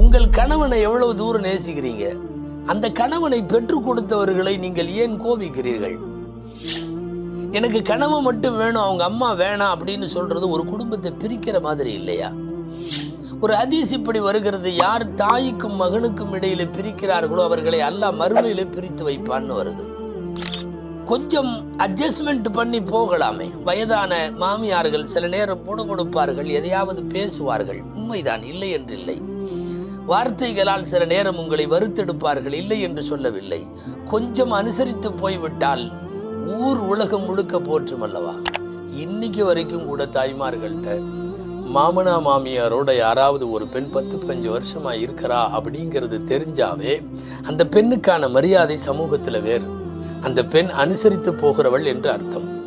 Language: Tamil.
உங்கள் கணவனை எவ்வளவு தூரம் நேசிக்கிறீங்க? அந்த கணவனை பெற்றுக் கொடுத்தவர்களை நீங்கள் ஏன் கோபிக்கிறீர்கள்? எனக்கு கணவன் மட்டும் வேணும் அவங்க அம்மா வேணாம் அப்படின்னு சொல்றது ஒரு குடும்பத்தை பிரிக்கிற மாதிரி இல்லையா? ஒரு அதிசி இப்படி வருகிறது யார் தாய்க்கும் மகனுக்கும் இடையில பிரிக்கிறார்களோ அவர்களை அல்லாஹ் மறுமையில பிரித்து வைப்பான்னு வருது. கொஞ்சம் அட்ஜஸ்ட்மெண்ட் பண்ணி போகலாமே. வயதான மாமியார்கள் சில நேரம் முடுமுடுப்பார்கள் எதையாவது பேசுவார்கள். உண்மைதான் இல்லை என்று இல்லை. வார்த்தைகளால் சில நேரம் உங்களை வறுத்தெடுப்பார்கள் இல்லை என்று சொல்லவில்லை. கொஞ்சம் அனுசரித்து போய்விட்டால் ஊர் உலகம் முழுக்க போற்றும் அல்லவா? இன்னைக்கு வரைக்கும் கூட தாய்மார்கள்ட்ட மாமனா மாமியாரோட யாராவது ஒரு பெண் பத்து பஞ்சு வருஷமா இருக்கிறா? அப்படிங்கிறது தெரிஞ்சாவே அந்த பெண்ணுக்கான மரியாதை சமூகத்தில் வேறு. அந்த பெண் அனுசரித்து போகிறவள் என்று அர்த்தம்.